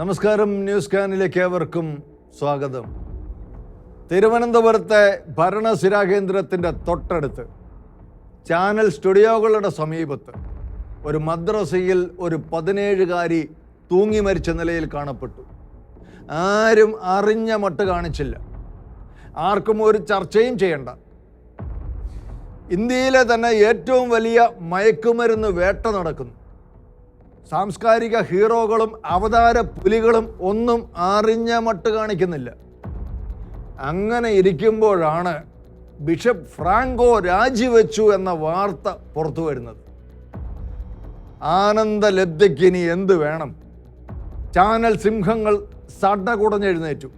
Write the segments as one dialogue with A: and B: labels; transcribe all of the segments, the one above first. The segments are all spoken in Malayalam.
A: നമസ്കാരം ന്യൂസ് കാനിലേക്ക് ഏവർക്കും സ്വാഗതം. തിരുവനന്തപുരത്തെ ഭരണസിരാ കേന്ദ്രത്തിന്റെ തൊട്ടടുത്ത് ചാനൽ സ്റ്റുഡിയോകളുടെ സമീപത്ത് ഒരു മദ്രസയിൽ ഒരു പതിനേഴുകാരി തൂങ്ങി മരിച്ച നിലയിൽ കാണപ്പെട്ടു. ആരും അറിഞ്ഞ മട്ട് കാണിച്ചില്ല. ആർക്കും ഒരു ചർച്ചയും ചെയ്യണ്ട. ഇന്ത്യയിലെ തന്നെ ഏറ്റവും വലിയ മയക്കുമരുന്ന് വേട്ട നടക്കുന്നു. സാംസ്കാരിക ഹീറോകളും അവതാര പുലികളും ഒന്നും അറിഞ്ഞ മട്ട് കാണിക്കുന്നില്ല. അങ്ങനെ ഇരിക്കുമ്പോഴാണ് ബിഷപ്പ് ഫ്രാങ്കോ രാജിവെച്ചു എന്ന വാർത്ത പുറത്തു വരുന്നത്. ആനന്ദലബ്ധയ്ക്ക് ഇനി എന്ത് വേണം? ചാനൽ സിംഹങ്ങൾ സടകുടഞ്ഞെഴുന്നേറ്റു.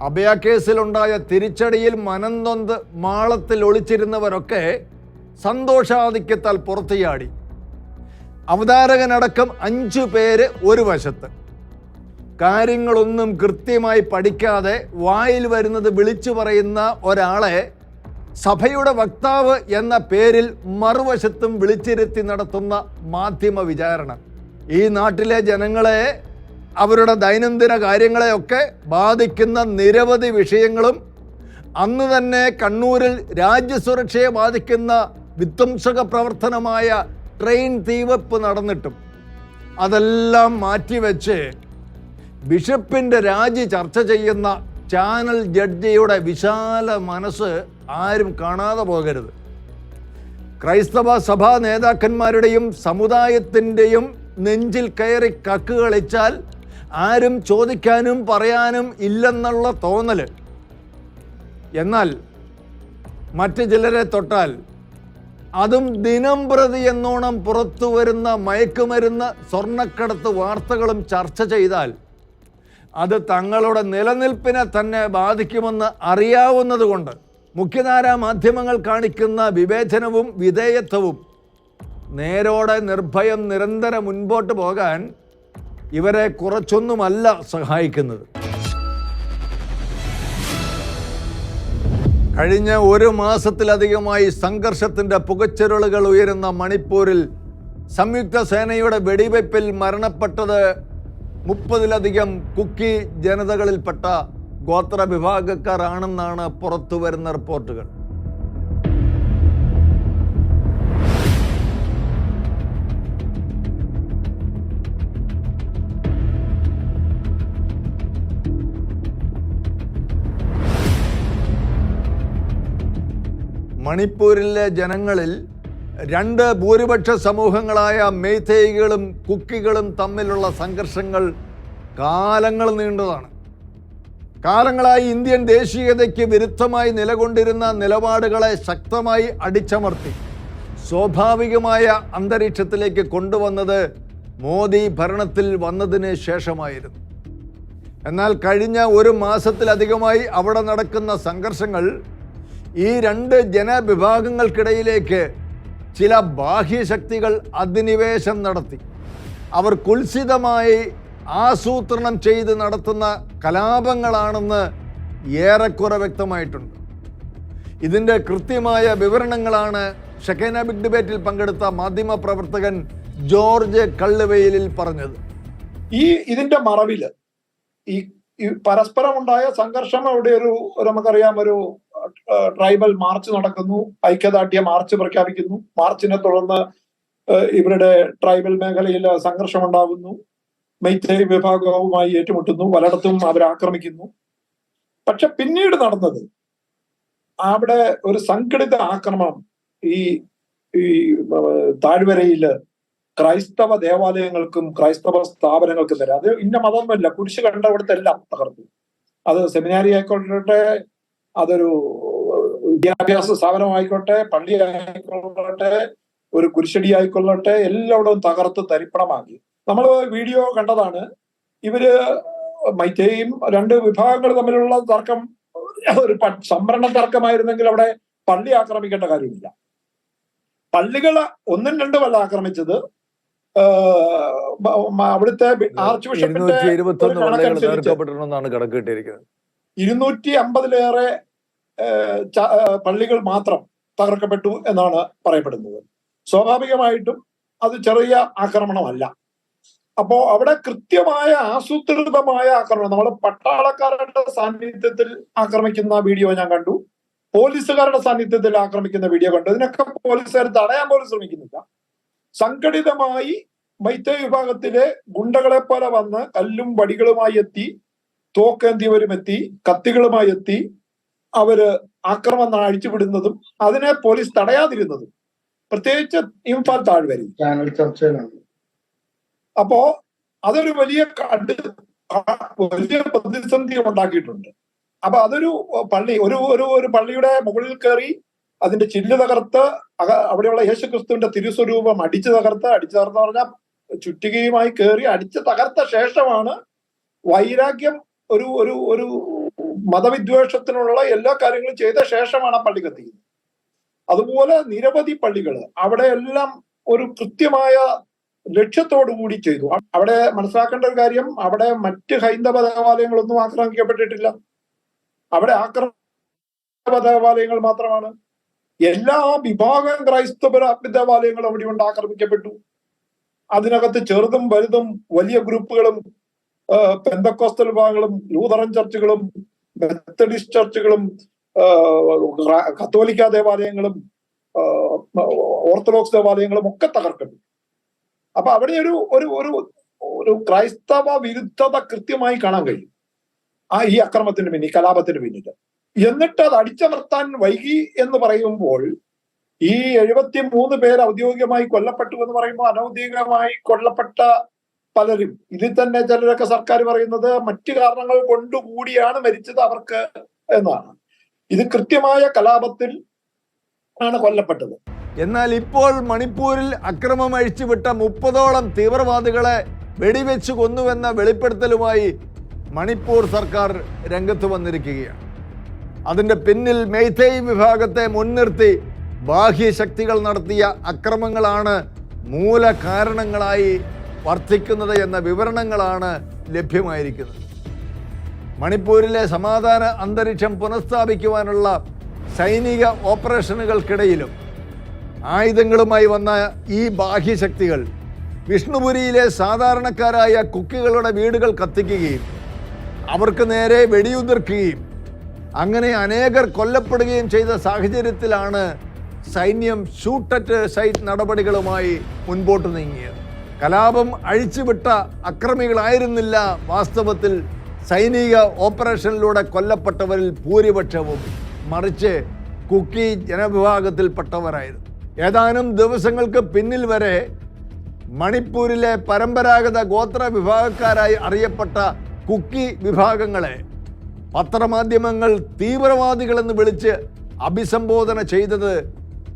A: അഭയ കേസിലുണ്ടായ തിരിച്ചടിയിൽ മനംതൊന്ത് മാളത്തിൽ ഒളിച്ചിരുന്നവരൊക്കെ സന്തോഷാധിക്യത്താൽ പുറത്തുചാടി അവതാരകനടക്കം അഞ്ചു പേര് ഒരു വശത്ത്. കാര്യങ്ങളൊന്നും കൃത്യമായി പഠിക്കാതെ വായിൽ വരുന്നത് വിളിച്ചു പറയുന്ന ഒരാളെ സഭയുടെ വക്താവ് എന്ന പേരിൽ മറുവശത്തും വിളിച്ചിരുത്തി നടത്തുന്ന മാധ്യമ വിചാരണ. ഈ നാട്ടിലെ ജനങ്ങളെ അവരുടെ ദൈനംദിന കാര്യങ്ങളെയൊക്കെ ബാധിക്കുന്ന നിരവധി വിഷയങ്ങളും അന്ന് തന്നെ കണ്ണൂരിൽ രാജ്യസുരക്ഷയെ ബാധിക്കുന്ന വിധ്വംസക പ്രവർത്തനമായ ട്രെയിൻ തീവപ്പ് നടന്നിട്ടും അതെല്ലാം മാറ്റിവെച്ച് ബിഷപ്പിന്റെ രാജി ചർച്ച ചെയ്യുന്ന ചാനൽ ജഡ്ജിയുടെ വിശാല മനസ്സ് ആരും കാണാതെ പോകരുത്. ക്രൈസ്തവ സഭാ നേതാക്കന്മാരുടെയും സമുദായത്തിന്റെയും നെഞ്ചിൽ കയറി കക്ക് കളിച്ചാൽ ആരും ചോദിക്കാനും പറയാനും ഇല്ലെന്നുള്ള തോന്നൽ എന്നാൽ മറ്റ് ചിലരെ തൊട്ടാൽ അതും ദിനം പ്രതി എന്നോണം പുറത്തു വരുന്ന മയക്കുമരുന്ന് സ്വർണക്കടത്ത് വാർത്തകളും ചർച്ച ചെയ്താൽ അത് തങ്ങളുടെ നിലനിൽപ്പിനെ തന്നെ ബാധിക്കുമെന്ന് അറിയാവുന്നതുകൊണ്ട് മുഖ്യധാരാ മാധ്യമങ്ങൾ കാണിക്കുന്ന വിവേചനവും വിധേയത്വവും നേരോടെ നിർഭയം നിരന്തരം മുൻപോട്ട് പോകാൻ ഇവരെ കുറച്ചൊന്നുമല്ല സഹായിക്കുന്നത്. കഴിഞ്ഞ ഒരു മാസത്തിലധികമായി സംഘർഷത്തിന്റെ പുകച്ചുരുളുകൾ ഉയരുന്ന മണിപ്പൂരിൽ സംയുക്ത സേനയുടെ വെടിവയ്പിൽ മരണപ്പെട്ടത് മുപ്പതിലധികം കുക്കി ജനതകളിൽപ്പെട്ട ഗോത്ര വിഭാഗക്കാരാണെന്നാണ് പുറത്തു വരുന്ന റിപ്പോർട്ടുകൾ. മണിപ്പൂരിലെ ജനങ്ങളിൽ രണ്ട് ഭൂരിപക്ഷ സമൂഹങ്ങളായ മെയ്തേയികളും കുക്കികളും തമ്മിലുള്ള സംഘർഷങ്ങൾ കാലങ്ങൾ നീണ്ടതാണ്. കാലങ്ങളായി ഇന്ത്യൻ ദേശീയതയ്ക്ക് വിരുദ്ധമായി നിലകൊണ്ടിരുന്ന നിലപാടുകളെ ശക്തമായി അടിച്ചമർത്തി സ്വാഭാവികമായ അന്തരീക്ഷത്തിലേക്ക് കൊണ്ടുവന്നത് മോദി ഭരണത്തിൽ വന്നതിന് ശേഷമായിരുന്നു. എന്നാൽ കഴിഞ്ഞ ഒരു മാസത്തിലധികമായി അവിടെ നടക്കുന്ന സംഘർഷങ്ങൾ ഈ രണ്ട് ജനവിഭാഗങ്ങൾക്കിടയിലേക്ക് ചില ബാഹ്യശക്തികൾ അധിനിവേശം നടത്തി. അവർ കുൽസിതമായി ആസൂത്രണം ചെയ്ത് നടത്തുന്ന കലാപങ്ങളാണെന്ന് ഏറെക്കുറെ വ്യക്തമായിട്ടുണ്ട്. ഇതിന്റെ കൃത്യമായ വിവരണങ്ങളാണ് ഷെക്കേന ബിഗ് ഡിബേറ്റിൽ പങ്കെടുത്ത മാധ്യമ പ്രവർത്തകൻ ജോർജ് കള്ളുവെയിലിൽ പറഞ്ഞത്.
B: ഈ ഇതിന്റെ മറവിൽ ഈ പരസ്പരമുണ്ടായ സംഘർഷം അവിടെ ഒരു നമുക്കറിയാം ഒരു ട്രൈബൽ മാർച്ച് നടക്കുന്നു ഐക്യദാർഢ്യ മാർച്ച് പ്രഖ്യാപിക്കുന്നു. മാർച്ചിനെ തുടർന്ന് ഇവരുടെ ട്രൈബൽ മേഖലയിൽ സംഘർഷം ഉണ്ടാകുന്നു മൈത്രി വിഭാഗവുമായി ഏറ്റുമുട്ടുന്നു പലയിടത്തും അവരാക്രമിക്കുന്നു പക്ഷെ പിന്നീട് നടന്നത് അവിടെ ഒരു സംഘടിത ആക്രമണം ഈ ഈ താഴ്വരയിൽ ക്രൈസ്തവ ദേവാലയങ്ങൾക്കും ക്രൈസ്തവ സ്ഥാപനങ്ങൾക്കും തരാം അത് ഇന്ന മതമൊന്നുമല്ല കുരിശ് കണ്ടവിടുത്തെ എല്ലാം തകർത്തു. അത് സെമിനാരി ആയിക്കോട്ടെ അതൊരു വിദ്യാഭ്യാസ സ്ഥാപനമായിക്കോട്ടെ പള്ളി ആയിക്കൊള്ളട്ടെ ഒരു കുരിശടി ആയിക്കൊള്ളട്ടെ എല്ലായിടവും തകർത്ത് തരിപ്പണമാക്കി. നമ്മൾ വീഡിയോ കണ്ടതാണ്. ഇവർ മൈത്തേയും രണ്ട് വിഭാഗങ്ങൾ തമ്മിലുള്ള തർക്കം ഒരു സംവരണ തർക്കമായിരുന്നെങ്കിൽ അവിടെ പള്ളി ആക്രമിക്കേണ്ട കാര്യമില്ല. പള്ളികൾ ഒന്നും രണ്ടും അല്ല ആക്രമിച്ചത്. അവിടുത്തെ ആർച്ച് ബിഷപ്പിന്റെ
A: ഇരുന്നൂറ്റി
B: അമ്പതിലേറെ പള്ളികൾ മാത്രം തകർക്കപ്പെട്ടു എന്നാണ് പറയപ്പെടുന്നത്. സ്വാഭാവികമായിട്ടും അത് ചെറിയ ആക്രമണമല്ല. അപ്പോ അവിടെ കൃത്യമായ ആസൂത്രിതമായ ആക്രമണം നമ്മൾ പട്ടാളക്കാരുടെ സാന്നിധ്യത്തിൽ ആക്രമിക്കുന്ന വീഡിയോ ഞാൻ കണ്ടു. പോലീസുകാരുടെ സാന്നിധ്യത്തിൽ ആക്രമിക്കുന്ന വീഡിയോ കണ്ടു. ഇതിനൊക്കെ പോലീസുകാർ തടയാൻ പോലും ശ്രമിക്കുന്നില്ല. സംഘടിതമായി മൈത്തേ വിഭാഗത്തിലെ ഗുണ്ടകളെ പോലെ വന്ന് കല്ലും വടികളുമായി എത്തി തോക്കേന്തിയവരും എത്തി കത്തികളുമായി എത്തി അവർ ആക്രമണം അഴിച്ചുവിടുന്നതും അതിനെ പോലീസ് തടയാതിരുന്നതും. പ്രത്യേകിച്ച് ഇംഫാൽ താഴ്വരയിൽ
C: ചർച്ചയിലാണ്.
B: അപ്പോ അതൊരു വലിയ കണ്ട് വലിയ പ്രതിസന്ധി ഉണ്ടാക്കിയിട്ടുണ്ട്. അപ്പൊ അതൊരു പള്ളി ഒരു ഒരു ഒരു പള്ളിയുടെ മുകളിൽ കയറി അതിന്റെ ചില്ല് തകർത്ത് അവിടെയുള്ള യേശുക്രിസ്തുവിന്റെ തിരുസ്വരൂപം അടിച്ചു തകർത്ത് അടിച്ചു തകർത്ത് പറഞ്ഞാൽ ചുറ്റികയുമായി കയറി അടിച്ചു തകർത്ത ശേഷമാണ് വൈരാഗ്യം ഒരു ഒരു ഒരു മതവിദ്വേഷത്തിനുള്ള എല്ലാ കാര്യങ്ങളും ചെയ്ത ശേഷമാണ് ആ പള്ളി കത്തിക്കുന്നത്. അതുപോലെ നിരവധി പള്ളികൾ അവിടെ എല്ലാം ഒരു കൃത്യമായ ലക്ഷ്യത്തോടു കൂടി ചെയ്തു. അവിടെ മനസ്സിലാക്കേണ്ട ഒരു കാര്യം അവിടെ മറ്റ് ഹൈന്ദവ ദേവാലയങ്ങളൊന്നും ആക്രമിക്കപ്പെട്ടിട്ടില്ല. അവിടെ ആക്രമ ദേവാലയങ്ങൾ മാത്രമാണ്. എല്ലാ വിഭാഗം ക്രൈസ്തവ ദേവാലയങ്ങളും അവിടെ കൊണ്ട് ആക്രമിക്കപ്പെട്ടു. അതിനകത്ത് ചെറുതും വലുതും വലിയ ഗ്രൂപ്പുകളും പെന്തക്കോസ്തൽ വിഭാഗങ്ങളും ലൂതറൻ ചർച്ചുകളും മെത്തഡിസ്റ്റ് ചർച്ചുകളും കത്തോലിക്ക ദേവാലയങ്ങളും ഓർത്തഡോക്സ് ദേവാലയങ്ങളും ഒക്കെ തകർക്കപ്പെട്ടു. അപ്പൊ അവിടെ ഒരു ഒരു ഒരു ഒരു ക്രൈസ്തവ വിരുദ്ധത കൃത്യമായി കാണാൻ കഴിയും. ആ ഈ അക്രമത്തിന് പിന്നിൽ കലാപത്തിന് പിന്നിൽ. എന്നിട്ട് അത് അടിച്ചമർത്താൻ വൈകി എന്ന് പറയുമ്പോൾ ഈ എഴുപത്തി മൂന്ന് പേർ ഔദ്യോഗികമായി കൊല്ലപ്പെട്ടു എന്ന് പറയുമ്പോൾ അനൗദ്യോഗികമായി കൊല്ലപ്പെട്ട പലരും. ഇതിൽ തന്നെ ചിലരൊക്കെ സർക്കാർ പറയുന്നത് മറ്റു കാരണങ്ങൾ കൊണ്ടുകൂടിയാണ് മരിച്ചത് അവർക്ക് എന്നാണ്. ഇത് കൃത്യമായ കലാപത്തിൽ ആണ് കൊല്ലപ്പെട്ടത്.
A: എന്നാൽ ഇപ്പോൾ മണിപ്പൂരിൽ അക്രമം അഴിച്ചുവിട്ട മുപ്പതോളം തീവ്രവാദികളെ വെടിവെച്ച് കൊന്നുവെന്ന വെളിപ്പെടുത്തലുമായി മണിപ്പൂർ സർക്കാർ രംഗത്ത് വന്നിരിക്കുകയാണ്. അതിന്റെ പിന്നിൽ മെയ്തേയ് വിഭാഗത്തെ മുൻനിർത്തി ബാഹ്യശക്തികൾ നടത്തിയ അക്രമങ്ങളാണ് മൂല കാരണങ്ങളായി വർദ്ധിക്കുന്നത് എന്ന വിവരണങ്ങളാണ് ലഭ്യമായിരിക്കുന്നത്. മണിപ്പൂരിലെ സമാധാന അന്തരീക്ഷം പുനഃസ്ഥാപിക്കുവാനുള്ള സൈനിക ഓപ്പറേഷനുകൾക്കിടയിലും ആയുധങ്ങളുമായി വന്ന ഈ ബാഹ്യശക്തികൾ വിഷ്ണുപുരിയിലെ സാധാരണക്കാരായ കുക്കികളുടെ വീടുകൾ കത്തിക്കുകയും അവർക്ക് നേരെ വെടിയുതിർക്കുകയും അങ്ങനെ അനേകർ കൊല്ലപ്പെടുകയും ചെയ്ത സാഹചര്യത്തിലാണ് സൈന്യം ഷൂട്ടറ്റ് സൈറ്റ് നടപടികളുമായി മുൻപോട്ട് നീങ്ങിയത്. കലാപം അഴിച്ചുവിട്ട അക്രമികളായിരുന്നില്ല വാസ്തവത്തിൽ സൈനിക ഓപ്പറേഷനിലൂടെ കൊല്ലപ്പെട്ടവരിൽ ഭൂരിപക്ഷവും മറിച്ച് കുക്കി ജനവിഭാഗത്തിൽപ്പെട്ടവരായിരുന്നു. ഏതാനും ദിവസങ്ങൾക്ക് പിന്നിൽ വരെ മണിപ്പൂരിലെ പരമ്പരാഗത ഗോത്ര വിഭാഗക്കാരായി അറിയപ്പെട്ട കുക്കി വിഭാഗങ്ങളെ പത്രമാധ്യമങ്ങൾ തീവ്രവാദികളെന്ന് വിളിച്ച് അഭിസംബോധന ചെയ്തത്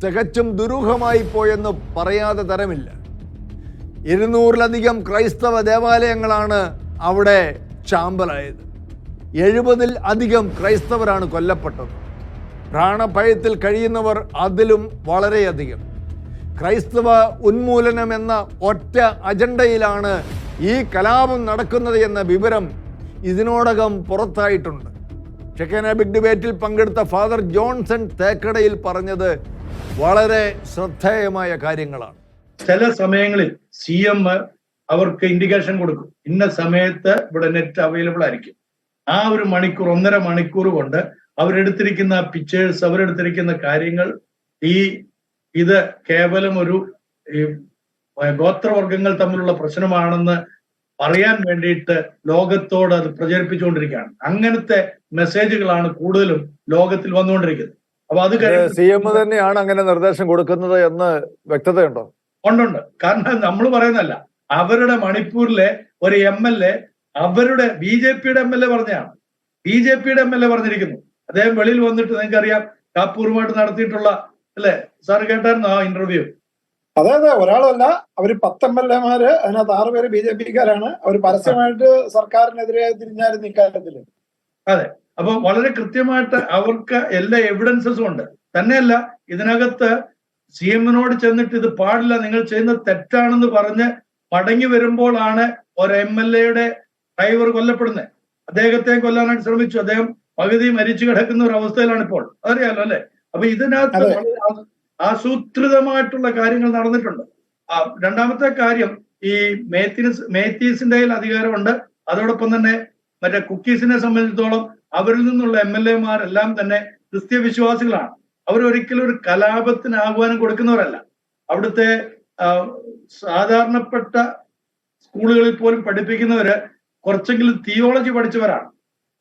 A: തികച്ചും ദുരൂഹമായി പോയെന്ന് പറയാതെ തരമില്ല. ഇരുന്നൂറിലധികം ക്രൈസ്തവ ദേവാലയങ്ങളാണ് അവിടെ ചാമ്പലായത്. എഴുപതിൽ അധികം ക്രൈസ്തവരാണ് കൊല്ലപ്പെട്ടത്. പ്രാണഭയത്തിൽ കഴിയുന്നവർ അതിലും വളരെയധികം. ക്രൈസ്തവ ഉന്മൂലനം എന്ന ഒറ്റ അജണ്ടയിലാണ് ഈ കലാപം നടക്കുന്നത് എന്ന വിവരം ഇതിനോടകം പുറത്തായിട്ടുണ്ട്. ചെക്കന ബിഗ് ഡിബേറ്റിൽ പങ്കെടുത്ത ഫാദർ ജോൺസൺ തേക്കടയിൽ പറഞ്ഞത് വളരെ ശ്രദ്ധേയമായ കാര്യങ്ങളാണ്.
C: ചില സമയങ്ങളിൽ സി എം അവർക്ക് ഇൻഡിക്കേഷൻ കൊടുക്കും. ഇന്ന സമയത്ത് ഇവിടെ നെറ്റ് അവൈലബിൾ ആയിരിക്കും. ആ ഒരു മണിക്കൂർ ഒന്നര മണിക്കൂർ കൊണ്ട് അവരെടുത്തിരിക്കുന്ന പിക്ചേഴ്സ് അവരെടുത്തിരിക്കുന്ന കാര്യങ്ങൾ ഈ ഇത് കേവലം ഒരു ഗോത്രവർഗങ്ങൾ തമ്മിലുള്ള പ്രശ്നമാണെന്ന് പറയാൻ വേണ്ടിയിട്ട് ലോകത്തോട് അത് പ്രചരിപ്പിച്ചുകൊണ്ടിരിക്കുകയാണ്. അങ്ങനത്തെ മെസ്സേജുകളാണ് കൂടുതലും ലോകത്തിൽ വന്നുകൊണ്ടിരിക്കുന്നത്. അപ്പൊ അത്
A: സി എം തന്നെയാണ് അങ്ങനെ നിർദ്ദേശം കൊടുക്കുന്നത് എന്ന് വ്യക്തതയുണ്ടോ?
C: ഉണ്ടുണ്ട് കാരണം നമ്മൾ പറയുന്നല്ല അവരുടെ മണിപ്പൂരിലെ ഒരു എം എൽ എ അവരുടെ ബി ജെ പിയുടെ എം എൽ എ പറഞ്ഞതാണ്. ബി ജെ പിയുടെ എം എൽ എ പറഞ്ഞിരിക്കുന്നു. അദ്ദേഹം വെളിയിൽ വന്നിട്ട് നിങ്ങൾക്കറിയാം കാപ്പൂറുമായിട്ട് നടത്തിയിട്ടുള്ള അല്ലെ? സാർ കേട്ടായിരുന്നു ആ ഇന്റർവ്യൂ
B: അതെ അതെ. ഒരാളല്ല. അവർ പത്ത് എം എൽ എമാര് അതിനകത്ത് ആറ് പേര് ബി ജെ പിക്കാരാണ്. അവർ പരസ്യമായിട്ട് സർക്കാരിനെതിരെ തിരിഞ്ഞായിരുന്നു ഇക്കാര്യത്തിൽ.
C: അപ്പൊ വളരെ കൃത്യമായിട്ട് അവർക്ക് എല്ലാ എവിഡൻസസും ഉണ്ട്. തന്നെയല്ല ഇതിനകത്ത് സി എമ്മിനോട് ചെന്നിട്ട് ഇത് പാടില്ല നിങ്ങൾ ചെയ്യുന്നത് തെറ്റാണെന്ന് പറഞ്ഞ് മടങ്ങി വരുമ്പോഴാണ് ഒരു എം എൽ എയുടെ ഡ്രൈവർ കൊല്ലപ്പെടുന്നത്. അദ്ദേഹത്തെ കൊല്ലാനായിട്ട് ശ്രമിച്ചു. അദ്ദേഹം പകുതി മരിച്ചു കിടക്കുന്ന ഒരു അവസ്ഥയിലാണ് ഇപ്പോൾ. അറിയാലോ അല്ലെ? അപ്പൊ ഇതിനകത്ത് ആസൂത്രിതമായിട്ടുള്ള കാര്യങ്ങൾ നടന്നിട്ടുണ്ട്. ആ, രണ്ടാമത്തെ കാര്യം ഈ മേത്തീസ് മേത്തീസിന്റെ കയ്യിൽ അധികാരമുണ്ട്. അതോടൊപ്പം തന്നെ മറ്റേ കുക്കീസിനെ സംബന്ധിച്ചിടത്തോളം അവരിൽ നിന്നുള്ള എം എൽ എമാരെല്ലാം തന്നെ ക്രിസ്ത്യ വിശ്വാസികളാണ്. അവരൊരിക്കലും ഒരു കലാപത്തിന് ആഹ്വാനം കൊടുക്കുന്നവരല്ല. അവിടുത്തെ സാധാരണപ്പെട്ട സ്കൂളുകളിൽ പോലും പഠിപ്പിക്കുന്നവര് കുറച്ചെങ്കിലും തിയോളജി പഠിച്ചവരാണ്.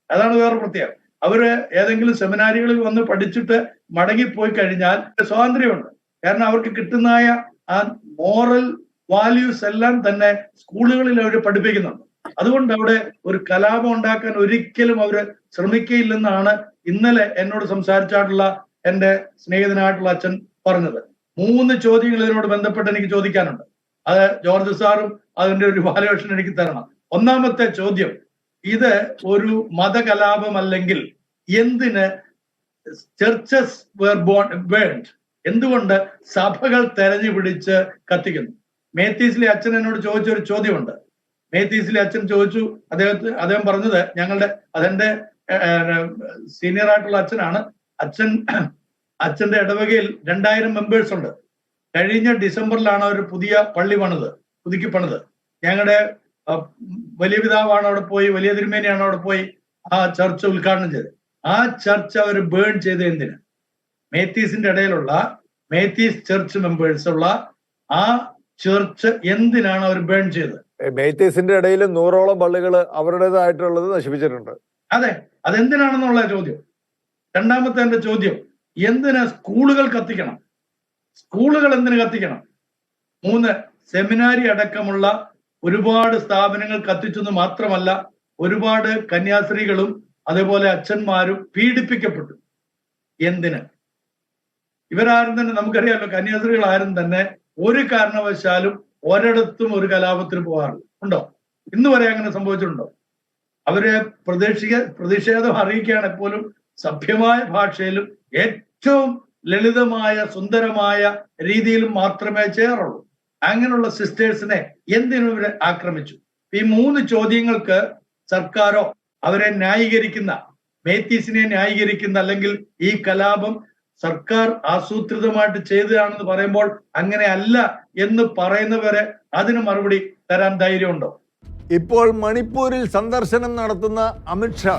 C: അതാണ് വേറെ പ്രത്യേകം അവർ ഏതെങ്കിലും സെമിനാരികളിൽ വന്ന് പഠിച്ചിട്ട് മടങ്ങിപ്പോയി കഴിഞ്ഞാൽ സ്വാതന്ത്ര്യമുണ്ട്. കാരണം അവർക്ക് കിട്ടുന്നതായ ആ മോറൽ വാല്യൂസ് എല്ലാം തന്നെ സ്കൂളുകളിൽ അവർ പഠിപ്പിക്കുന്നുണ്ട്. അതുകൊണ്ട് അവിടെ ഒരു കലാപം ഉണ്ടാക്കാൻ ഒരിക്കലും അവർ ശ്രമിക്കയില്ലെന്നാണ് ഇന്നലെ എന്നോട് സംസാരിച്ചായിട്ടുള്ള എന്റെ സ്നേഹിതനായിട്ടുള്ള അച്ഛൻ പറഞ്ഞത്. മൂന്ന് ചോദ്യങ്ങൾ ഇതിനോട് ബന്ധപ്പെട്ട് എനിക്ക് ചോദിക്കാനുണ്ട്. അത് ജോർജ് സാറും അതിന്റെ ഒരു വാലുവേഷൻ എനിക്ക് തരണം. ഒന്നാമത്തെ ചോദ്യം ഇത് ഒരു മതകലാപമല്ലെങ്കിൽ എന്തിന് ചർച്ചസ് വേർ ബോൺ വേൾഡ് എന്തുകൊണ്ട് സഭകൾ തെരഞ്ഞു പിടിച്ച് കത്തിക്കുന്നു? മേത്തീസിലെ അച്ഛൻ എന്നോട് ചോദിച്ച ഒരു ചോദ്യമുണ്ട്. മേത്തീസിലെ അച്ഛൻ ചോദിച്ചു അദ്ദേഹത്തിന് അദ്ദേഹം പറഞ്ഞത് ഞങ്ങളുടെ അതെന്റെ സീനിയർ ആയിട്ടുള്ള അച്ഛനാണ്. അച്ഛൻ അച്ഛന്റെ ഇടവകയിൽ രണ്ടായിരം മെമ്പേഴ്സ് ഉണ്ട്. കഴിഞ്ഞ ഡിസംബറിലാണ് അവർ പുതിയ പള്ളി പണിത് പുതുക്കി പണിത്. ഞങ്ങളുടെ വലിയ പിതാവാണ് അവിടെ പോയി വലിയ തിരുമേനിയാണ് അവിടെ പോയി ആ ചർച്ച് ഉദ്ഘാടനം ചെയ്തത്. ആ ചർച്ച് അവർ ബേൺ ചെയ്ത് എന്തിന്? മേത്തീസിന്റെ ഇടയിലുള്ള മേത്തീസ് ചർച്ച് മെമ്പേഴ്സ് ഉള്ള ആ ചർച്ച് എന്തിനാണ് അവർ ബേൺ ചെയ്തത്?
A: മേത്തീസിന്റെ ഇടയിൽ നൂറോളം പള്ളികൾ അവരുടേതായിട്ടുള്ളത് നശിപ്പിച്ചിട്ടുണ്ട്.
C: അതെ അതെന്തിനാണെന്നുള്ള ചോദ്യം. രണ്ടാമത്തെ എന്റെ ചോദ്യം എന്തിനാ സ്കൂളുകൾ കത്തിക്കണം? സ്കൂളുകൾ എന്തിനു കത്തിക്കണം? മൂന്ന് സെമിനാരി അടക്കമുള്ള ഒരുപാട് സ്ഥാപനങ്ങൾ കത്തിച്ചെന്ന് മാത്രമല്ല ഒരുപാട് കന്യാസ്ത്രീകളും അതേപോലെ അച്ഛന്മാരും പീഡിപ്പിക്കപ്പെട്ടു. എന്തിന്? ഇവരാരും തന്നെ നമുക്കറിയാമല്ലോ കന്യാസ്ത്രീകൾ ആരും തന്നെ ഒരു കാരണവശാലും ഒരിടത്തും ഒരു കലാപത്തിന് പോകാറില്ല. ഉണ്ടോ? ഇന്ന് വരെ അങ്ങനെ സംഭവിച്ചിട്ടുണ്ടോ? അവരെ പ്രതീക്ഷിക്ക പ്രതിഷേധം അറിയിക്കുകയാണ് എപ്പോഴും സഭ്യമായ ഭാഷയിലും ഏറ്റവും ലളിതമായ സുന്ദരമായ രീതിയിലും മാത്രമേ ചെയ്യാറുള്ളൂ അങ്ങനെയുള്ള സിസ്റ്റേഴ്സിനെ എന്തിനും ഇവരെ ആക്രമിച്ചു. ഈ മൂന്ന് ചോദ്യങ്ങൾക്ക് സർക്കാരോ അവരെ ന്യായീകരിക്കുന്ന മേത്തീസിനെ ന്യായീകരിക്കുന്ന അല്ലെങ്കിൽ ഈ കലാപം സർക്കാർ ആസൂത്രിതമായിട്ട് ചെയ്തതാണെന്ന് പറയുമ്പോൾ അങ്ങനെ അല്ല എന്ന് പറയുന്നവരെ അതിന് മറുപടി തരാൻ ധൈര്യമുണ്ടോ?
A: ഇപ്പോൾ മണിപ്പൂരിൽ സന്ദർശനം നടത്തുന്ന അമിത്ഷാ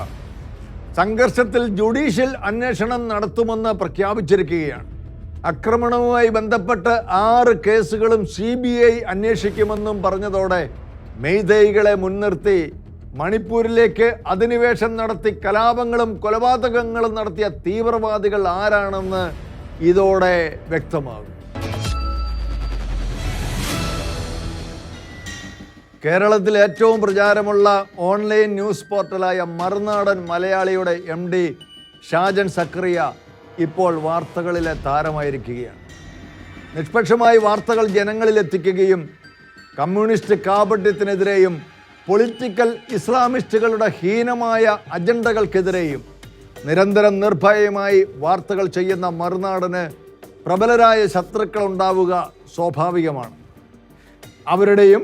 A: സംഘർഷത്തിൽ ജുഡീഷ്യൽ അന്വേഷണം നടത്തുമെന്ന് പ്രഖ്യാപിച്ചിരിക്കുകയാണ്. ആക്രമണവുമായി ബന്ധപ്പെട്ട് ആറ് കേസുകളും സി ബി ഐ അന്വേഷിക്കുമെന്നും പറഞ്ഞതോടെ മെയ്തൈകളെ മുൻനിർത്തി മണിപ്പൂരിലേക്ക് അധിനിവേശം നടത്തി കലാപങ്ങളും കൊലപാതകങ്ങളും നടത്തിയ തീവ്രവാദികൾ ആരാണെന്ന് ഇതോടെ വ്യക്തമാകും. കേരളത്തിൽ ഏറ്റവും പ്രചാരമുള്ള ഓൺലൈൻ ന്യൂസ് പോർട്ടലായ മറുനാടൻ മലയാളിയുടെ എം ഡി ഷാജൻ സക്രിയ ഇപ്പോൾ വാർത്തകളിലെ താരമായിരിക്കുകയാണ്. നിഷ്പക്ഷമായി വാർത്തകൾ ജനങ്ങളിലെത്തിക്കുകയും കമ്മ്യൂണിസ്റ്റ് കാപട്യത്തിനെതിരെയും പൊളിറ്റിക്കൽ ഇസ്ലാമിസ്റ്റുകളുടെ ഹീനമായ അജണ്ടകൾക്കെതിരെയും നിരന്തരം നിർഭയമായി വാർത്തകൾ ചെയ്യുന്ന മറുനാടന് പ്രബലരായ ശത്രുക്കൾ ഉണ്ടാവുക സ്വാഭാവികമാണ്. അവരുടെയും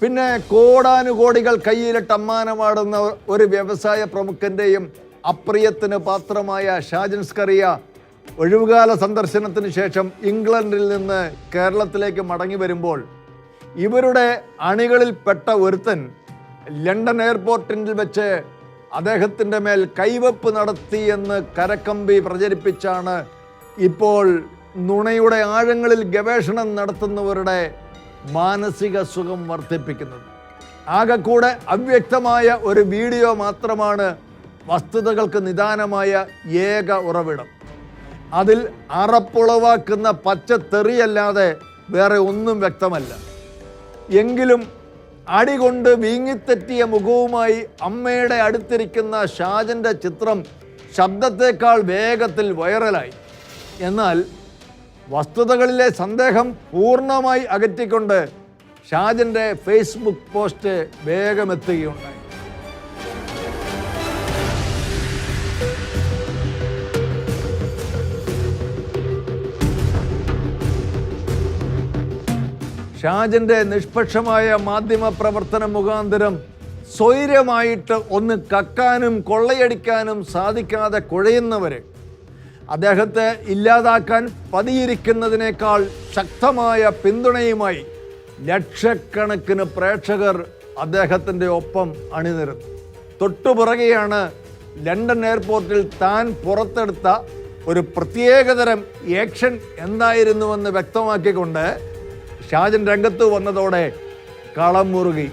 A: പിന്നെ കോടാനുകോടികൾ കയ്യിലിട്ട് അമ്മാനമാടുന്ന ഒരു വ്യവസായ പ്രമുഖന്റെയും അപ്രിയത്തിന് പാത്രമായ ഷാജൻ സ്കറിയ ഒഴിവുകാല സന്ദർശനത്തിന് ശേഷം ഇംഗ്ലണ്ടിൽ നിന്ന് കേരളത്തിലേക്ക് മടങ്ങി വരുമ്പോൾ ഇവരുടെ അണികളിൽപ്പെട്ട ഒരുത്തൻ ലണ്ടൻ എയർപോർട്ടിൽ വെച്ച് അദ്ദേഹത്തിന്റെ മേൽ കൈവപ്പ് നടത്തിയെന്ന് കരക്കമ്പി പ്രചരിപ്പിച്ചാണ് ഇപ്പോൾ നുണയുടെ ആഴങ്ങളിൽ ഗവേഷണം നടത്തുന്നവരുടെ മാനസിക സുഖം വർദ്ധിപ്പിക്കുന്നത്. ആകെക്കൂടെ അവ്യക്തമായ ഒരു വീഡിയോ മാത്രമാണ് വസ്തുതകൾക്ക് നിദാനമായ ഏക ഉറവിടം. അതിൽ അറപ്പുളവാക്കുന്ന പച്ചത്തെറിയല്ലാതെ വേറെ ഒന്നും വ്യക്തമല്ല. എങ്കിലും അടികൊണ്ട് വീങ്ങിത്തെറ്റിയ മുഖവുമായി അമ്മയുടെ അടുത്തിരിക്കുന്ന ഷാജന്റെ ചിത്രം ശബ്ദത്തേക്കാൾ വേഗത്തിൽ വൈറലായി. എന്നാൽ വസ്തുതകളിലെ സന്ദേഹം പൂർണമായി അകറ്റിക്കൊണ്ട് ഷാജന്റെ ഫേസ്ബുക്ക് പോസ്റ്റ് വേഗമെത്തുകയുണ്ടായി. ഷാജന്റെ നിഷ്പക്ഷമായ മാധ്യമ പ്രവർത്തനം മുഖാന്തരം സ്വൈര്യമായിട്ട് ഒന്ന് കക്കാനും കൊള്ളയടിക്കാനും സാധിക്കാതെ കുഴയുന്നവരെ അദ്ദേഹത്തെ ഇല്ലാതാക്കാൻ പതിയിരിക്കുന്നതിനേക്കാൾ ശക്തമായ പിന്തുണയുമായി ലക്ഷക്കണക്കിന് പ്രേക്ഷകർ അദ്ദേഹത്തിന്റെ ഒപ്പം അണിനിരുന്നു. തൊട്ടുപിറകെയാണ് ലണ്ടൻ എയർപോർട്ടിൽ താൻ പുറത്തെടുത്ത ഒരു പ്രത്യേകതരം ഏക്ഷൻ എന്തായിരുന്നുവെന്ന് വ്യക്തമാക്കിക്കൊണ്ട് ഷാജൻ രംഗത്ത് വന്നതോടെ കളം മുറുകി.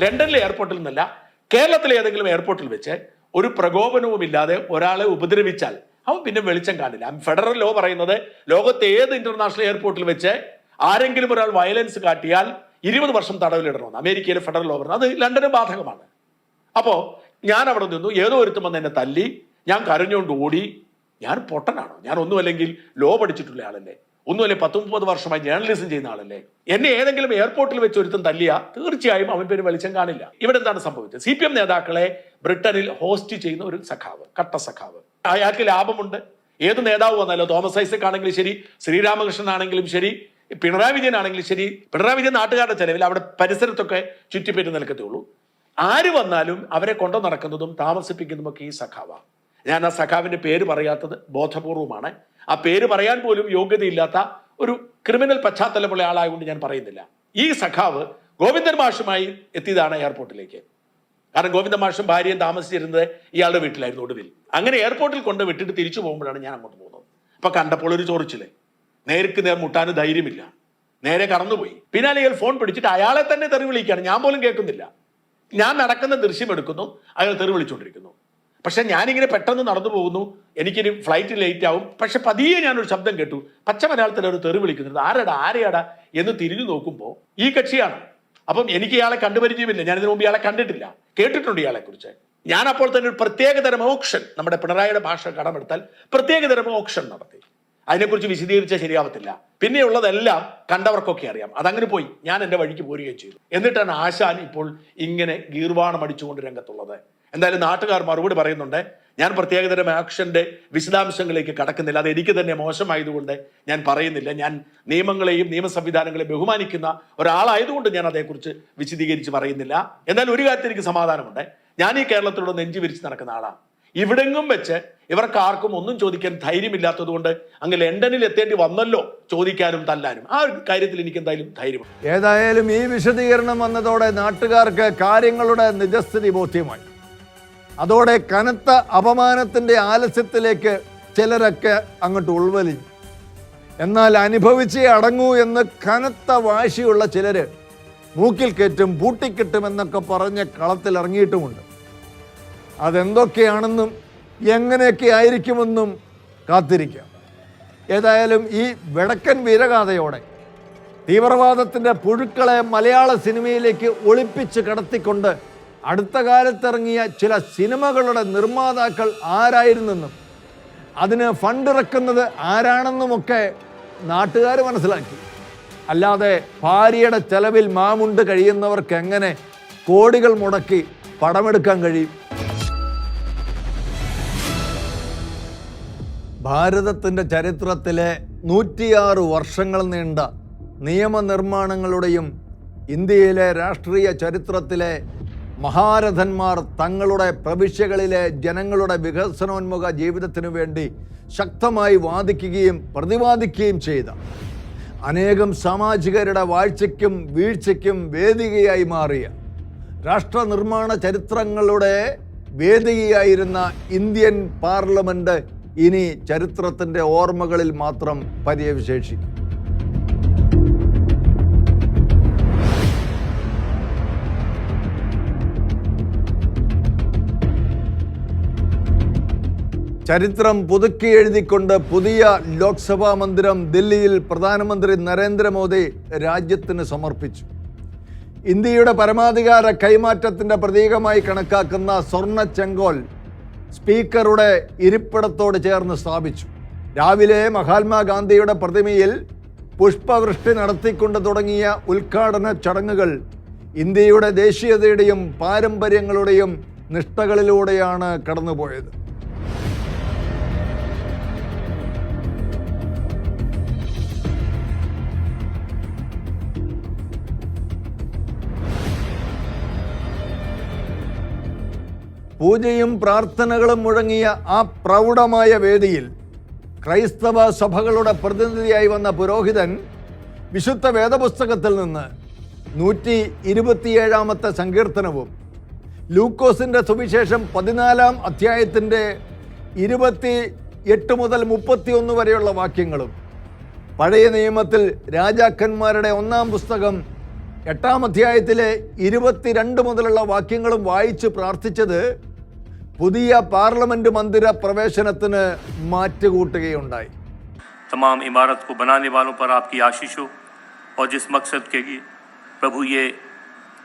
D: ലണ്ടനിലെ എയർപോർട്ടിൽ നിന്നല്ല കേരളത്തിലെ ഏതെങ്കിലും എയർപോർട്ടിൽ വെച്ച് ഒരു പ്രകോപനവും ഇല്ലാതെ ഒരാളെ ഉപദ്രവിച്ചാൽ അവൻ പിന്നെ വെളിച്ചം കാണില്ല. ഫെഡറൽ ലോ പറയുന്നത് ലോകത്തെ ഏത് ഇന്റർനാഷണൽ എയർപോർട്ടിൽ വെച്ച് ആരെങ്കിലും ഒരാൾ വയലൻസ് കാട്ടിയാൽ ഇരുപത് വർഷം തടവിലിടണമെന്ന് അമേരിക്കയിലെ ഫെഡറൽ ലോ പറഞ്ഞു അത് ലണ്ടന് ബാധകമാണ്. അപ്പോൾ ഞാൻ അവിടെ നിന്നു ഏതോ ഒരുത്തം വന്ന് എന്നെ തല്ലി ഞാൻ കരഞ്ഞുകൊണ്ട് ഓടി. ഞാൻ പൊട്ടനാണോ? ഞാൻ ഒന്നുമല്ലെങ്കിൽ ലോ പഠിച്ചിട്ടുള്ള ആളല്ലേ? ഒന്നുമല്ലേ പത്ത് മുപ്പത് വർഷമായി ജേർണലിസം ചെയ്യുന്ന ആളല്ലേ? എന്നെ ഏതെങ്കിലും എയർപോർട്ടിൽ വെച്ച് ഒരുത്തം തല്ലിയ തീർച്ചയായും അവൻ പേര് വെളിച്ചം കാണില്ല. ഇവിടെ എന്താണ് സംഭവിച്ചത്? സി നേതാക്കളെ ബ്രിട്ടനിൽ ഹോസ്റ്റ് ചെയ്യുന്ന ഒരു സഖാവ് കട്ട സഖാവ്. അയാൾക്ക് ലാഭമുണ്ട്. ഏത് നേതാവ് വന്നാലോ തോമസ് ഐസക് ആണെങ്കിലും ശരി ശ്രീരാമകൃഷ്ണൻ ആണെങ്കിലും ശരി പിണറായി വിജയൻ ആണെങ്കിലും ശരി പിണറായി വിജയൻ നാട്ടുകാരുടെ ചെലവിൽ അവിടെ പരിസരത്തൊക്കെ ചുറ്റിപ്പറ്റി നിൽക്കത്തുള്ളൂ. ആര് വന്നാലും അവരെ കൊണ്ടു നടക്കുന്നതും താമസിപ്പിക്കുന്നതുമൊക്കെ ഈ സഖാവാണ് ഞാൻ ആ സഖാവിന്റെ പേര് പറയാത്തത് ബോധപൂർവമാണ്. ആ പേര് പറയാൻ പോലും യോഗ്യതയില്ലാത്ത ഒരു ക്രിമിനൽ പശ്ചാത്തലമുള്ള ആളായതുകൊണ്ട് ഞാൻ പറയുന്നില്ല. ഈ സഖാവ് ഗോവിന്ദൻ മാഷുമായി എത്തിയതാണ് എയർപോർട്ടിലേക്ക്. കാരണം ഗോവിന്ദ മാഷും ഭാര്യയും താമസിച്ചിരുന്നത് ഇയാളുടെ വീട്ടിലായിരുന്നു ഒടുവിൽ. അങ്ങനെ എയർപോർട്ടിൽ കൊണ്ട് വിട്ടിട്ട് തിരിച്ചു പോകുമ്പോഴാണ് ഞാൻ അങ്ങോട്ട് പോകുന്നത്. അപ്പൊ കണ്ടപ്പോൾ ഒരു ചോറിച്ചില്ലേ നേർക്ക് നേർ മുട്ടാനും ധൈര്യമില്ല. നേരെ കടന്നുപോയി. പിന്നാലെ ഇയാൾ ഫോൺ പിടിച്ചിട്ട് അയാളെ തന്നെ തെറി വിളിക്കുകയാണ്. ഞാൻ പോലും കേൾക്കുന്നില്ല. ഞാൻ നടക്കുന്ന ദൃശ്യം എടുക്കുന്നു. അയാൾ തെറി വിളിച്ചുകൊണ്ടിരിക്കുന്നു. പക്ഷെ ഞാനിങ്ങനെ പെട്ടെന്ന് നടന്നു പോകുന്നു. എനിക്കിനി ഫ്ലൈറ്റ് ലേറ്റ് ആവും. പക്ഷെ പതിയെ ഞാനൊരു ശബ്ദം കേട്ടു. പച്ച മലയാളത്തിൽ ഒരു തെറി വിളിക്കുന്നുണ്ട്. ആരടാ ആരെയാടാ എന്ന് തിരിഞ്ഞു നോക്കുമ്പോൾ ഈ കക്ഷിയാണ്. അപ്പം എനിക്ക് ഇയാളെ കണ്ടുപരിചയമില്ല. ഞാൻ ഇതിനു മുമ്പ് ഇയാളെ കണ്ടിട്ടില്ല. കേട്ടിട്ടുണ്ട് ഇയാളെ കുറിച്ച്. ഞാൻ അപ്പോൾ തന്നെ ഒരു പ്രത്യേകതരം ഓപ്ഷൻ നമ്മുടെ പിണറായിയുടെ ഭാഷ കടമെടുത്താൽ പ്രത്യേകതരം ഓപ്ഷൻ നടത്തി. അതിനെക്കുറിച്ച് വിശദീകരിച്ചാൽ ശരിയാവത്തില്ല. പിന്നെയുള്ളതെല്ലാം കണ്ടവർക്കൊക്കെ അറിയാം. അതങ്ങനെ പോയി. ഞാൻ എന്റെ വഴിക്ക് പോരുകയും ചെയ്തു. എന്നിട്ടാണ് ആശാൻ ഇപ്പോൾ ഇങ്ങനെ ഗീർവാണം അടിച്ചുകൊണ്ട് രംഗത്തുള്ളത്. എന്തായാലും നാട്ടുകാർ മറുപടി പറയുന്നുണ്ട്. ഞാൻ പ്രത്യേകതരം ആക്ഷന്റെ വിശദാംശങ്ങളിലേക്ക് കടക്കുന്നില്ല. അത് എനിക്ക് തന്നെ മോശമായതുകൊണ്ട് ഞാൻ പറയുന്നില്ല. ഞാൻ നിയമങ്ങളെയും നിയമ സംവിധാനങ്ങളെയും ബഹുമാനിക്കുന്ന ഒരാളായതുകൊണ്ട് ഞാൻ അതേക്കുറിച്ച് വിശദീകരിച്ച് പറയുന്നില്ല. എന്നാൽ ഒരു കാര്യത്തിൽ എനിക്ക് സമാധാനമുണ്ട്. ഞാൻ ഈ കേരളത്തിലൂടെ നെഞ്ചു വിരിച്ച് നടക്കുന്ന ആളാണ്. ഇവിടെങ്ങും വെച്ച് ഇവർക്ക് ആർക്കും ഒന്നും ചോദിക്കാൻ ധൈര്യമില്ലാത്തത് കൊണ്ട് അങ്ങ് ലണ്ടനിൽ എത്തേണ്ടി വന്നല്ലോ ചോദിക്കാനും തല്ലാനും. ആ ഒരു കാര്യത്തിൽ എനിക്ക് എന്തായാലും ധൈര്യം
A: ഏതായാലും ഈ വിശദീകരണം വന്നതോടെ നാട്ടുകാർക്ക് കാര്യങ്ങളുടെ നിജസ്ഥിതി ബോധ്യമായി. അതോടെ കനത്ത അപമാനത്തിന്റെ ആലസ്യത്തിലേക്ക് ചിലരൊക്കെ അങ്ങോട്ട് ഉൾവലിഞ്ഞു എന്നാൽ അനുഭവിച്ചേ അടങ്ങൂ എന്ന് കനത്ത വാശിയുള്ള ചിലർ മൂക്കിൽ കയറ്റും പൂട്ടിക്കിട്ടുമെന്നൊക്കെ പറഞ്ഞ് കളത്തിലിറങ്ങിയിട്ടുമുണ്ട് അതെന്തൊക്കെയാണെന്നും എങ്ങനെയൊക്കെ ആയിരിക്കുമെന്നും കാത്തിരിക്കാം. ഏതായാലും ഈ വിടക്കൻ വീരഗാഥയോടെ തീവ്രവാദത്തിന്റെ പുഴുക്കളെ മലയാള സിനിമയിലേക്ക് ഒളിപ്പിച്ച് കടത്തിക്കൊണ്ട് അടുത്ത കാലത്തിറങ്ങിയ ചില സിനിമകളുടെ നിർമ്മാതാക്കൾ ആരായിരുന്നെന്നും അതിന് ഫണ്ട് ഇറക്കുന്നത് ആരാണെന്നുമൊക്കെ നാട്ടുകാർ മനസ്സിലാക്കി. അല്ലാതെ ഭാര്യയുടെ ചെലവിൽ മാമുണ്ട് കഴിയുന്നവർക്ക് എങ്ങനെ കോടികൾ മുടക്കി പടമെടുക്കാൻ കഴിയും? ഭാരതത്തിന്റെ ചരിത്രത്തിലെ നൂറ്റിയാറ് വർഷങ്ങൾ നീണ്ട നിയമനിർമ്മാണങ്ങളുടെയും ഇന്ത്യയിലെ രാഷ്ട്രീയ ചരിത്രത്തിലെ മഹാരഥന്മാർ തങ്ങളുടെ പ്രവിശ്യകളിലെ ജനങ്ങളുടെ വികസനോന്മുഖ ജീവിതത്തിനു വേണ്ടി ശക്തമായി വാദിക്കുകയും പ്രതിവാദിക്കുകയും ചെയ്ത. അനേകം സാമാജികരുടെ വാഴ്ചയ്ക്കും വീഴ്ചയ്ക്കും വേദികയായി മാറിയ. രാഷ്ട്രനിർമ്മാണ ചരിത്രങ്ങളുടെ വേദികയായിരുന്ന ഇന്ത്യൻ പാർലമെന്റ് ഇനി ചരിത്രത്തിന്റെ ഓർമ്മകളിൽ മാത്രം പര്യവിശേഷിക്കും. ചരിത്രം പുതുക്കി എഴുതിക്കൊണ്ട് പുതിയ ലോക്സഭാ മന്ദിരം ദില്ലിയിൽ പ്രധാനമന്ത്രി നരേന്ദ്രമോദി രാജ്യത്തിന് സമർപ്പിച്ചു. ഇന്ത്യയുടെ പരമാധികാര കൈമാറ്റത്തിന്റെ പ്രതീകമായി കണക്കാക്കുന്ന സ്വർണ ചെങ്കോൽ സ്പീക്കറുടെ ഇരിപ്പിടത്തോട് ചേർന്ന് സ്ഥാപിച്ചു. രാവിലെ മഹാത്മാഗാന്ധിയുടെ പ്രതിമയിൽ പുഷ്പവൃഷ്ടി നടത്തിക്കൊണ്ട് തുടങ്ങിയ ഉദ്ഘാടന ചടങ്ങുകൾ ഇന്ത്യയുടെ ദേശീയതയുടെയും പാരമ്പര്യങ്ങളുടെയും നിഷ്ഠകളിലൂടെയാണ് കടന്നുപോയത്. പൂജയും പ്രാർത്ഥനകളും മുഴങ്ങിയ ആ പ്രൗഢമായ വേദിയിൽ ക്രൈസ്തവ സഭകളുടെ പ്രതിനിധിയായി വന്ന പുരോഹിതൻ വിശുദ്ധ വേദപുസ്തകത്തിൽ നിന്ന് നൂറ്റി ഇരുപത്തിയേഴാമത്തെ സങ്കീർത്തനവും ലൂക്കോസിന്റെ സുവിശേഷം പതിനാലാം അധ്യായത്തിന്റെ ഇരുപത്തി എട്ട് മുതൽ മുപ്പത്തിയൊന്ന് വരെയുള്ള വാക്യങ്ങളും പഴയ നിയമത്തിൽ രാജാക്കന്മാരുടെ ഒന്നാം പുസ്തകം എട്ടാം അധ്യായത്തിലെ ഇരുപത്തിരണ്ട് മുതലുള്ള വാക്യങ്ങളും വായിച്ച് പ്രാർത്ഥിച്ചത് പുതിയ പാർലമെന്റ് മന്ദിര പ്രവേശനത്തിന് മാറ്റുകൂട്ടുകയുണ്ടായി
E: तमाम इमारत को बनाने वालों पर आपकी आशीष हो और जिस मकसद के लिए प्रभु ये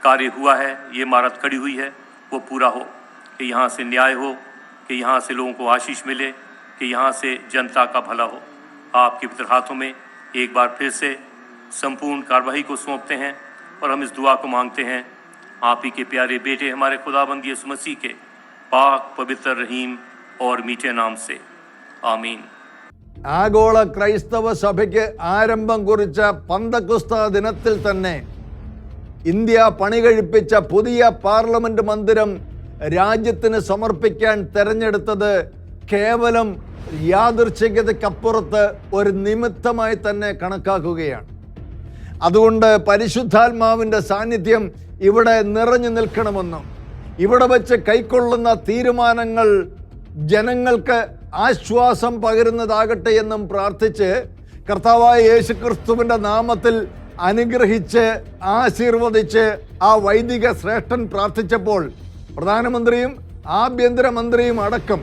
E: कार्य हुआ है ये इमारत खड़ी हुई है वो पूरा हो कि यहाँ से न्याय हो कि यहाँ से लोगों को आशीष मिले कि यहाँ से जनता का भला हो आपके पितर हाथों में एक बार फिर से संपूर्ण कार्रवाई को सौंपते हैं और हम इस दुआ को मांगते हैं आप ही के प्यारे बेटे हमारे खुदाबंद यीशु मसीह के പാക് പവിത്ര റഹീം ഓർ മീറ്റേ നാം സെ ആമീൻ
A: ആഗോള ക്രൈസ്തവ സഭയ്ക്ക് ആരംഭം കുറിച്ച പന്തക്കുസ്ത ദിനത്തിൽ തന്നെ ഇന്ത്യ പണി കഴിപ്പിച്ച പുതിയ പാർലമെന്റ് മന്ദിരം രാജ്യത്തിന് സമർപ്പിക്കാൻ തെരഞ്ഞെടുത്തത് കേവലം യാദൃച്ഛികതയ്ക്കപ്പുറത്ത് ഒരു നിമിത്തമായി തന്നെ കണക്കാക്കുകയാണ്. അതുകൊണ്ട് പരിശുദ്ധാത്മാവിന്റെ സാന്നിധ്യം ഇവിടെ നിറഞ്ഞു നിൽക്കണമെന്നും ഇവിടെ വെച്ച് കൈക്കൊള്ളുന്ന തീരുമാനങ്ങൾ ജനങ്ങൾക്ക് ആശ്വാസം പകരുന്നതാകട്ടെ എന്നും പ്രാർത്ഥിച്ച് കർത്താവായ യേശുക്രിസ്തുവിന്റെ നാമത്തിൽ അനുഗ്രഹിച്ച് ആശീർവദിച്ച് ആ വൈദിക ശ്രേഷ്ഠൻ പ്രാർത്ഥിച്ചപ്പോൾ പ്രധാനമന്ത്രിയും ആഭ്യന്തരമന്ത്രിയും അടക്കം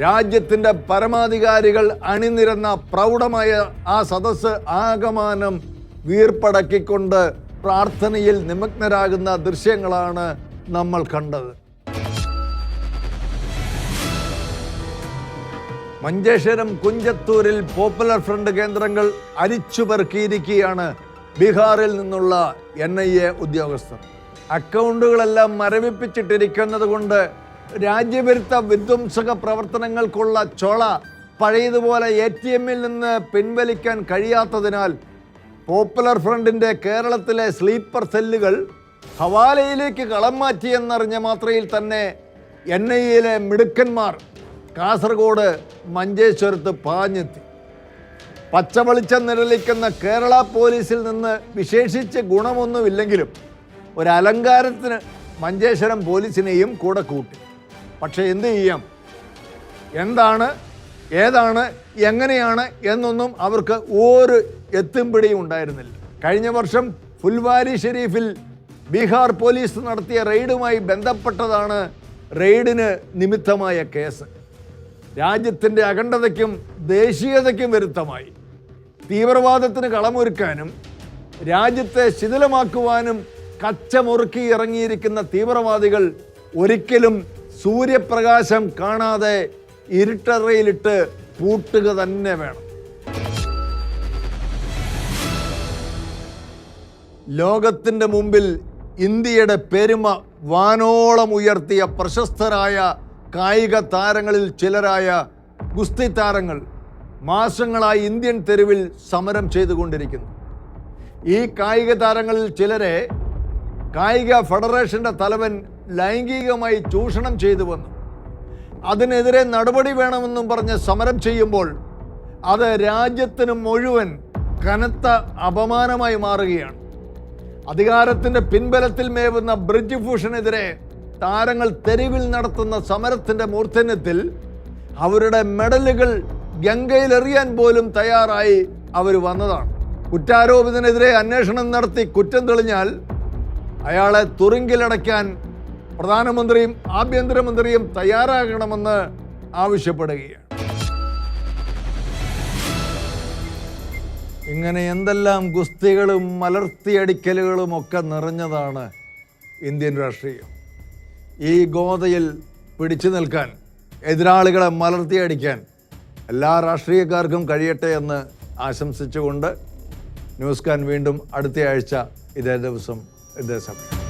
A: രാജ്യത്തിന്റെ പരമാധികാരികൾ അണിനിരന്ന പ്രൗഢമായ ആ സദസ്സ് ആകമാനം വീർപ്പടക്കിക്കൊണ്ട് പ്രാർത്ഥനയിൽ നിമഗ്നരാകുന്ന ദൃശ്യങ്ങളാണ് നമ്മൾ കണ്ടത്. മഞ്ചേശ്വരം കുഞ്ചത്തൂരിൽ പോപ്പുലർ ഫ്രണ്ട് കേന്ദ്രങ്ങൾ അരിച്ചുപെറുക്കിയിരിക്കുകയാണ് ബീഹാറിൽ നിന്നുള്ള എൻ ഐ എ ഉദ്യോഗസ്ഥർ. അക്കൗണ്ടുകളെല്ലാം മരവിപ്പിച്ചിട്ടിരിക്കുന്നത് കൊണ്ട് രാജ്യവിരുദ്ധ വിധ്വംസക പ്രവർത്തനങ്ങൾക്കുള്ള ചൊള പഴയതുപോലെ എ ടി എമ്മിൽ നിന്ന് പിൻവലിക്കാൻ കഴിയാത്തതിനാൽ പോപ്പുലർ ഫ്രണ്ടിന്റെ കേരളത്തിലെ സ്ലീപ്പർ സെല്ലുകൾ ഹവാലയിലേക്ക് കളം മാറ്റിയെന്നറിഞ്ഞ മാത്രയിൽ തന്നെ എൻ ഐ എയിലെ മിടുക്കന്മാർ കാസർഗോഡ് മഞ്ചേശ്വരത്ത് പാഞ്ഞെത്തി. പച്ചവെളിച്ചം നിഴലിക്കുന്ന കേരള പോലീസിൽ നിന്ന് വിശേഷിച്ച് ഗുണമൊന്നുമില്ലെങ്കിലും ഒരു മഞ്ചേശ്വരം പോലീസിനെയും കൂടെ കൂട്ടി. പക്ഷേ എന്ത് ചെയ്യാം? എന്താണ്? ഏതാണ്? എങ്ങനെയാണ്? എന്നൊന്നും അവർക്ക് ഒരു എത്തും പിടിയും ഉണ്ടായിരുന്നില്ല. കഴിഞ്ഞ വർഷം ഫുൽവാരി ഷെരീഫിൽ ബീഹാർ പോലീസ് നടത്തിയ റെയ്ഡുമായി ബന്ധപ്പെട്ടതാണ് റെയ്ഡിന് നിമിത്തമായ കേസ്. രാജ്യത്തിന്റെ അഖണ്ഡതയ്ക്കും ദേശീയതയ്ക്കും വിരുദ്ധമായി. തീവ്രവാദത്തിന് കളമൊരുക്കാനും രാജ്യത്തെ ശിഥിലമാക്കുവാനും കച്ചമുറുക്കി ഇറങ്ങിയിരിക്കുന്ന തീവ്രവാദികൾ ഒരിക്കലും സൂര്യപ്രകാശം കാണാതെ ഇരുട്ടറയിലിട്ട് പൂട്ടുക തന്നെ വേണം. ലോകത്തിന്റെ മുമ്പിൽ ഇന്ത്യയുടെ പെരുമ വാനോളം ഉയർത്തിയ പ്രശസ്തരായ കായിക താരങ്ങളിൽ ചിലരായ ഗുസ്തി താരങ്ങൾ മാസങ്ങളായി ഇന്ത്യൻ തെരുവിൽ സമരം ചെയ്തുകൊണ്ടിരിക്കുന്നു. ഈ കായിക താരങ്ങളിൽ ചിലരെ കായിക ഫെഡറേഷന്റെ തലവൻ ലൈംഗികമായി ചൂഷണം ചെയ്തു വന്നു. അതിനെതിരെ നടപടി വേണമെന്നും പറഞ്ഞ് സമരം ചെയ്യുമ്പോൾ അത് രാജ്യത്തിന് മുഴുവൻ കനത്ത അപമാനമായി മാറുകയാണ്. അധികാരത്തിന്റെ പിൻബലത്തിൽ മേവുന്ന ബ്രിജ് ഭൂഷണെതിരെ താരങ്ങൾ തെരുവിൽ നടത്തുന്ന സമരത്തിന്റെ മൂർധന്യത്തിൽ അവരുടെ മെഡലുകൾ ഗംഗയിൽ എറിയാൻ പോലും തയ്യാറായി അവർ വന്നതാണ്. കുറ്റാരോപിതനെതിരെ അന്വേഷണം നടത്തി കുറ്റം തെളിഞ്ഞാൽ അയാളെ തുറുങ്കിലടയ്ക്കാൻ പ്രധാനമന്ത്രിയും ആഭ്യന്തരമന്ത്രിയും തയ്യാറാകണമെന്ന് ആവശ്യപ്പെടുകയാണ്. ഇങ്ങനെ എന്തെല്ലാം ഗുസ്തികളും മലർത്തിയടിക്കലുകളും ഒക്കെ നിറഞ്ഞതാണ് ഇന്ത്യൻ രാഷ്ട്രീയം. ഈ ഗോതയിൽ പിടിച്ചു നിൽക്കാൻ എതിരാളികളെ മലർത്തിയടിക്കാൻ എല്ലാ രാഷ്ട്രീയക്കാർക്കും കഴിയട്ടെ എന്ന് ആശംസിച്ചുകൊണ്ട് ന്യൂസ് വീണ്ടും അടുത്തയാഴ്ച ഇതേ ദിവസം ഇതേ സമയം.